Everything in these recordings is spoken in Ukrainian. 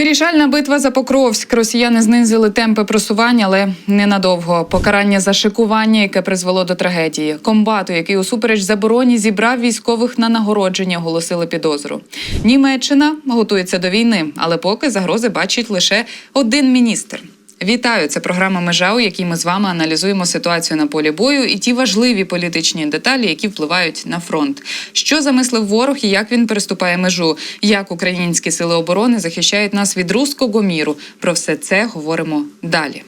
Вирішальна битва за Покровськ. Росіяни знизили темпи просування, але ненадовго. Покарання за шикування, яке призвело до трагедії. Комбату, який усупереч забороні зібрав військових на нагородження, оголосили підозру. Німеччина готується до війни, але поки загрози бачить лише один міністр. Вітаю! Це програма Межа, у якій ми з вами аналізуємо ситуацію на полі бою і ті важливі політичні деталі, які впливають на фронт. Що замислив ворог і як він переступає межу? Як українські сили оборони захищають нас від руського міру? Про все це говоримо далі.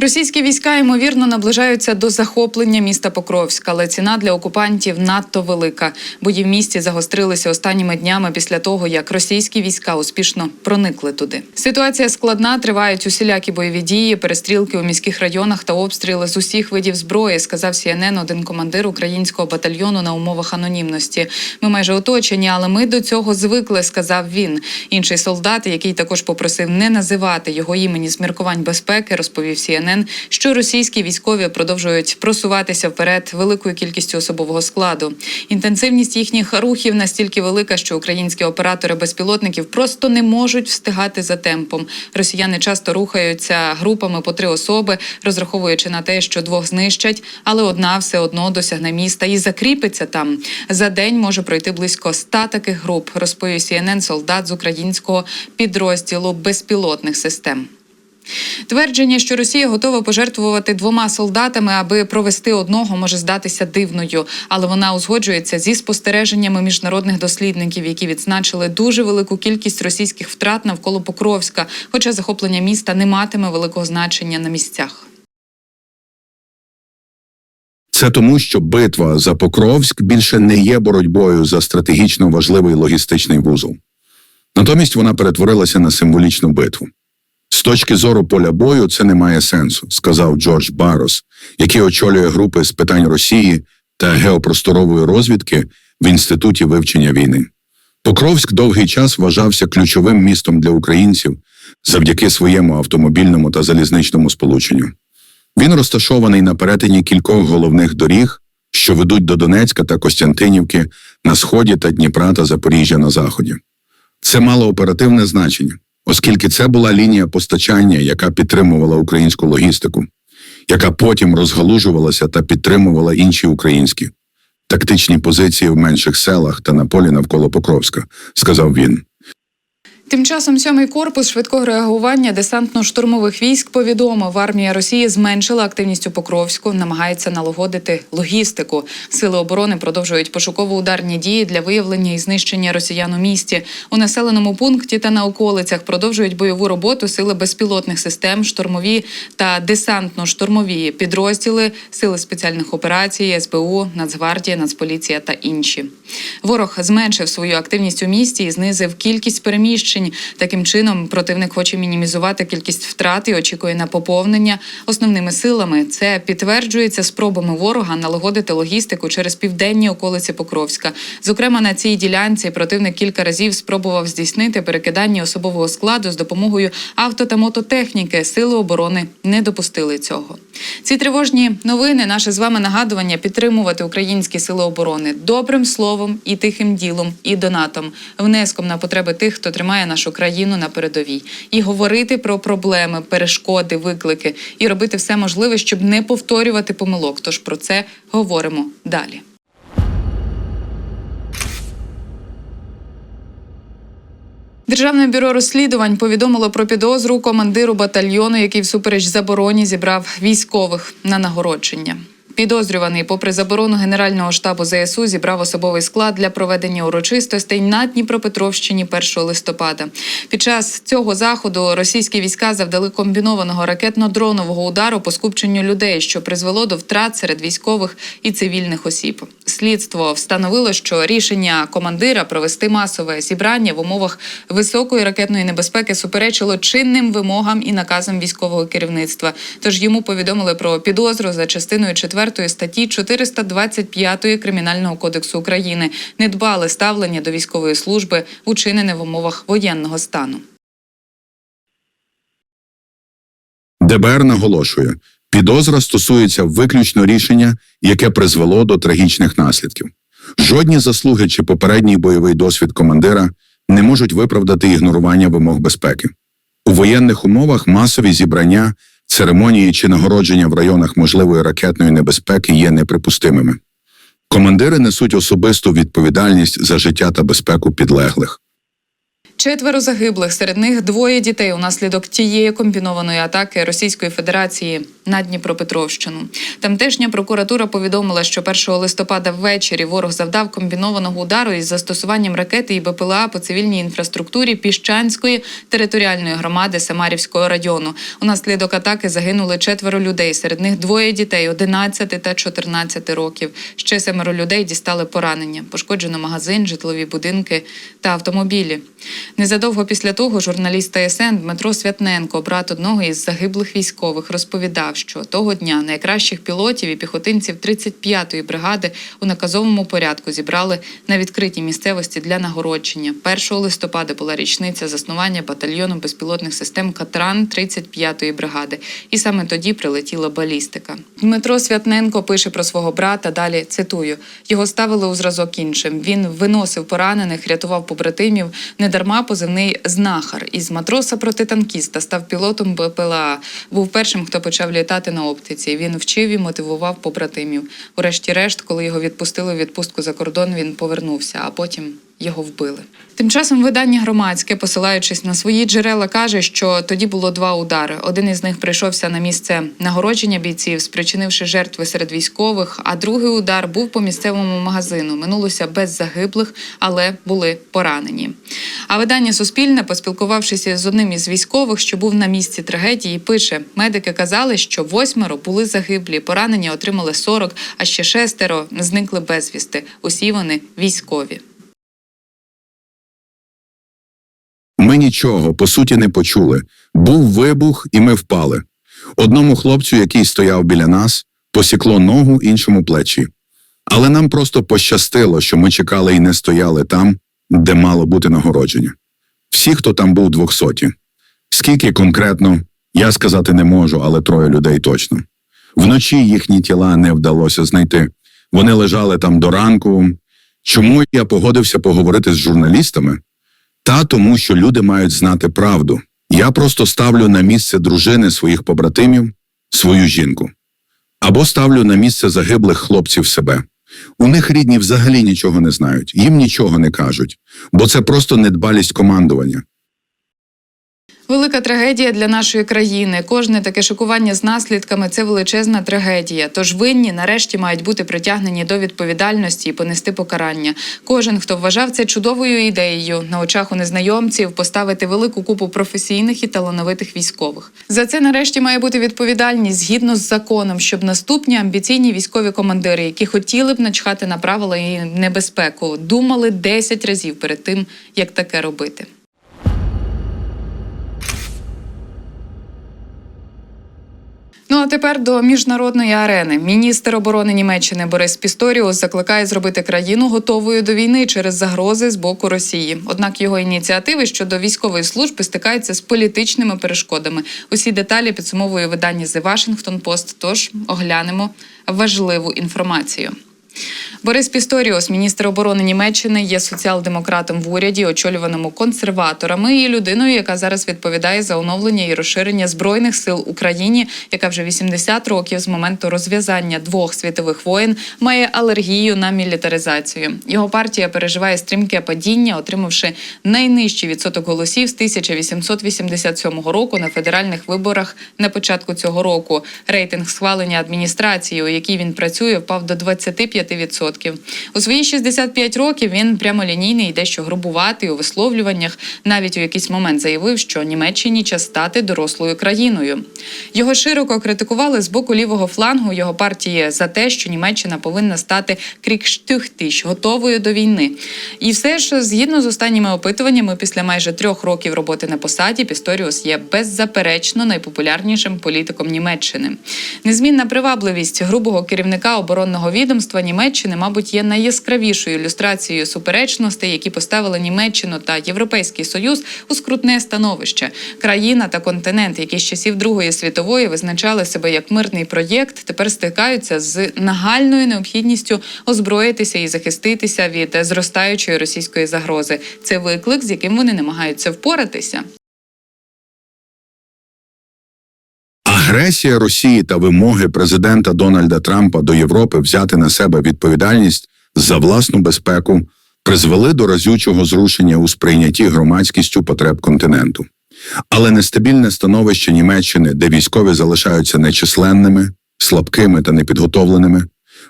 Російські війська ймовірно наближаються до захоплення міста Покровська, але ціна для окупантів надто велика. Бої в місті загострилися останніми днями після того, як російські війська успішно проникли туди. Ситуація складна, тривають усілякі бойові дії, перестрілки у міських районах та обстріли з усіх видів зброї. Сказав CNN один командир українського батальйону на умовах анонімності. Ми майже оточені, але ми до цього звикли, сказав він. Інший солдат, який також попросив не називати його імені з міркувань безпеки, розповів CNN, що російські військові продовжують просуватися вперед великою кількістю особового складу. Інтенсивність їхніх рухів настільки велика, що українські оператори безпілотників просто не можуть встигати за темпом. Росіяни часто рухаються групами по три особи, розраховуючи на те, що двох знищать, але одна все одно досягне міста і закріпиться там. За день може пройти близько ста таких груп, розповів CNN солдат з українського підрозділу безпілотних систем. Твердження, що Росія готова пожертвувати двома солдатами, аби провести одного, може здатися дивною, але вона узгоджується зі спостереженнями міжнародних дослідників, які відзначили дуже велику кількість російських втрат навколо Покровська, хоча захоплення міста не матиме великого значення на місцях. Це тому, що битва за Покровськ більше не є боротьбою за стратегічно важливий логістичний вузол. Натомість вона перетворилася на символічну битву. З точки зору поля бою це не має сенсу, сказав Джордж Барос, який очолює групи з питань Росії та геопросторової розвідки в інституті вивчення війни. Покровськ довгий час вважався ключовим містом для українців завдяки своєму автомобільному та залізничному сполученню. Він розташований на перетині кількох головних доріг, що ведуть до Донецька та Костянтинівки на сході та Дніпра та Запоріжжя на заході. Це мало оперативне значення, оскільки це була лінія постачання, яка підтримувала українську логістику, яка потім розгалужувалася та підтримувала інші українські тактичні позиції в менших селах та на полі навколо Покровська, сказав він. Тим часом сьомий корпус швидкого реагування десантно-штурмових військ повідомив, армія Росії зменшила активність у Покровську, намагається налагодити логістику. Сили оборони продовжують пошуково-ударні дії для виявлення і знищення росіян у місті. У населеному пункті та на околицях продовжують бойову роботу сили безпілотних систем, штурмові та десантно-штурмові підрозділи, сили спеціальних операцій, СБУ, Нацгвардія, Нацполіція та інші. Ворог зменшив свою активність у місті і знизив кількість переміщень. Таким чином, противник хоче мінімізувати кількість втрат і очікує на поповнення основними силами. Це підтверджується спробами ворога налагодити логістику через південні околиці Покровська. Зокрема, на цій ділянці противник кілька разів спробував здійснити перекидання особового складу з допомогою авто та мототехніки. Сили оборони не допустили цього. Ці тривожні новини наше з вами нагадування підтримувати українські сили оборони добрим словом і тихим ділом, і донатом, внеском на потреби тих, хто тримає нашу країну на передовій, і говорити про проблеми, перешкоди, виклики, і робити все можливе, щоб не повторювати помилок. Тож про це говоримо далі. Державне бюро розслідувань повідомило про підозру командиру батальйону, який всупереч забороні зібрав військових на нагородження. Підозрюваний, попри заборону Генерального штабу ЗСУ, зібрав особовий склад для проведення урочистостей на Дніпропетровщині 1 листопада. Під час цього заходу російські війська завдали комбінованого ракетно-дронового удару по скупченню людей, що призвело до втрат серед військових і цивільних осіб. Слідство встановило, що рішення командира провести масове зібрання в умовах високої ракетної небезпеки суперечило чинним вимогам і наказам військового керівництва. Тож йому повідомили про підозру за частиною 4 статті 425 Кримінального кодексу України. Недбале ставлення до військової служби, учинене в умовах воєнного стану. ДБР наголошує, підозра стосується виключно рішення, яке призвело до трагічних наслідків. Жодні заслуги чи попередній бойовий досвід командира не можуть виправдати ігнорування вимог безпеки. У воєнних умовах масові зібрання, церемонії чи нагородження в районах можливої ракетної небезпеки є неприпустимими. Командири несуть особисту відповідальність за життя та безпеку підлеглих. Четверо загиблих, серед них двоє дітей унаслідок тієї комбінованої атаки Російської Федерації на Дніпропетровщину. Тамтешня прокуратура повідомила, що 1 листопада ввечері ворог завдав комбінованого удару із застосуванням ракети і БПЛА по цивільній інфраструктурі Піщанської територіальної громади Самарівського району. Унаслідок атаки загинули четверо людей. Серед них двоє дітей 11 та 14 років. Ще семеро людей дістали поранення. Пошкоджено магазин, житлові будинки та автомобілі. Незадовго після того журналіст ТСН Дмитро Святненко, брат одного із загиблих військових, розповідав, що того дня найкращих пілотів і піхотинців 35-ї бригади у наказовому порядку зібрали на відкритій місцевості для нагородження. 1 листопада була річниця заснування батальйону безпілотних систем Катран 35-ї бригади, і саме тоді прилетіла балістика. Дмитро Святненко пише про свого брата. Далі цитую: його ставили у зразок іншим. Він виносив поранених, рятував побратимів. Недарма позивний знахар із матроса проти танкіста став пілотом БПЛА. Був першим, хто почав літати на оптиці. Він вчив і мотивував побратимів. Урешті-решт, коли його відпустили у відпустку за кордон, він повернувся, а потім. Його вбили. Тим часом видання громадське, посилаючись на свої джерела, каже, що тоді було два удари. Один із них прийшовся на місце нагородження бійців, спричинивши жертви серед військових. А другий удар був по місцевому магазину. Минулося без загиблих, але були поранені. А видання Суспільне, поспілкувавшись з одним із військових, що був на місці трагедії, пише: медики казали, що восьмеро були загиблі, поранення отримали 40, а ще шестеро зникли безвісти. Усі вони військові. Ми нічого, по суті, не почули. Був вибух, і ми впали. Одному хлопцю, який стояв біля нас, посікло ногу іншому плечі. Але нам просто пощастило, що ми чекали і не стояли там, де мало бути нагородження. Всі, хто там був двохсоті. Скільки конкретно, я сказати не можу, але троє людей точно. Вночі їхні тіла не вдалося знайти. Вони лежали там до ранку. Чому я погодився поговорити з журналістами? Та тому, що люди мають знати правду. Я просто ставлю на місце дружини своїх побратимів свою жінку. Або ставлю на місце загиблих хлопців себе. У них рідні взагалі нічого не знають, їм нічого не кажуть, бо це просто недбалість командування. Велика трагедія для нашої країни. Кожне таке шокування з наслідками це величезна трагедія. Тож винні нарешті мають бути притягнені до відповідальності і понести покарання. Кожен, хто вважав це чудовою ідеєю на очах у незнайомців, поставити велику купу професійних і талановитих військових. За це нарешті має бути відповідальність згідно з законом, щоб наступні амбіційні військові командири, які хотіли б начхати на правила і небезпеку, думали 10 разів перед тим, як таке робити. Ну а тепер до міжнародної арени. Міністр оборони Німеччини Борис Пісторіус закликає зробити країну готовою до війни через загрози з боку Росії. Однак його ініціативи щодо військової служби стикаються з політичними перешкодами. Усі деталі підсумовує видання The Washington Post, Тож оглянемо важливу інформацію. Борис Пісторіус, міністр оборони Німеччини, є соціал-демократом в уряді, очолюваному консерваторами, і людиною, яка зараз відповідає за оновлення і розширення збройних сил Україні, яка вже 80 років з моменту розв'язання двох світових воєн має алергію на мілітаризацію. Його партія переживає стрімке падіння, отримавши найнижчий відсоток голосів з 1887 року на федеральних виборах на початку цього року. Рейтинг схвалення адміністрації, у якій він працює, впав до 25%. У свої 65 років він прямолінійний і дещо грубуватий у висловлюваннях. Навіть у якийсь момент заявив, що Німеччині час стати дорослою країною. Його широко критикували з боку лівого флангу його партії за те, що Німеччина повинна стати крікштюхтіш, готовою до війни. І все ж, згідно з останніми опитуваннями, після майже трьох років роботи на посаді, Пісторіус є беззаперечно найпопулярнішим політиком Німеччини. Незмінна привабливість грубого керівника оборонного відомства Німеччини, мабуть, є найяскравішою ілюстрацією суперечностей, які поставили Німеччину та Європейський Союз у скрутне становище. Країна та континент, які з часів Другої світової визначали себе як мирний проєкт, тепер стикаються з нагальною необхідністю озброїтися і захиститися від зростаючої російської загрози. Це виклик, з яким вони намагаються впоратися. Агресія Росії та вимоги президента Дональда Трампа до Європи взяти на себе відповідальність за власну безпеку призвели до разючого зрушення у сприйнятті громадськістю потреб континенту. Але нестабільне становище Німеччини, де військові залишаються нечисленними, слабкими та непідготовленими,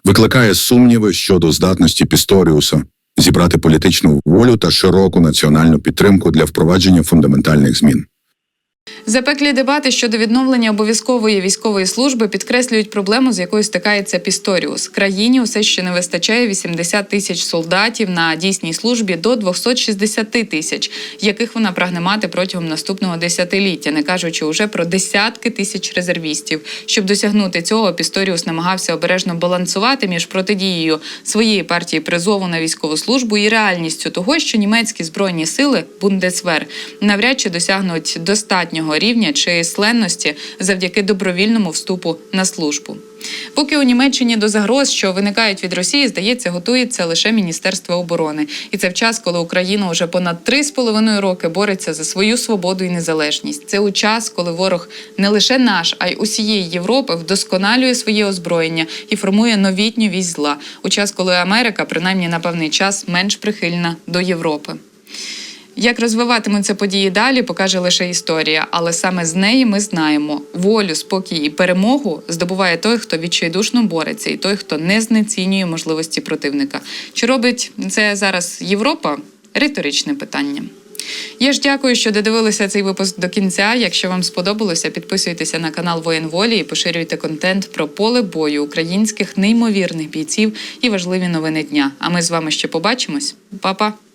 викликає сумніви щодо здатності Пісторіуса зібрати політичну волю та широку національну підтримку для впровадження фундаментальних змін. Запеклі дебати щодо відновлення обов'язкової військової служби підкреслюють проблему, з якою стикається Пісторіус. Країні усе ще не вистачає 80 тисяч солдатів на дійсній службі до 260 тисяч, яких вона прагне мати протягом наступного десятиліття, не кажучи уже про десятки тисяч резервістів. Щоб досягнути цього, Пісторіус намагався обережно балансувати між протидією своєї партії призову на військову службу і реальністю того, що німецькі збройні сили Бундесвер навряд чи досягнуть достатнього рівня численності завдяки добровільному вступу на службу. Поки у Німеччині до загроз, що виникають від Росії, здається, готується лише Міністерство оборони, і це в час, коли Україна вже понад три з половиною роки бореться за свою свободу і незалежність. Це у час, коли ворог не лише наш, а й усієї Європи вдосконалює своє озброєння і формує новітню вісь зла. У час, коли Америка, принаймні на певний час, менш прихильна до Європи. Як розвиватимуться події далі, покаже лише історія, але саме з неї ми знаємо волю, спокій і перемогу здобуває той, хто відчайдушно бореться, і той, хто не знецінює можливості противника. Чи робить це зараз Європа? Риторичне питання. Я ж дякую, що додивилися цей випуск до кінця. Якщо вам сподобалося, підписуйтеся на канал Воєнволі і поширюйте контент про поле бою українських неймовірних бійців і важливі новини дня. А ми з вами ще побачимось. Па-па!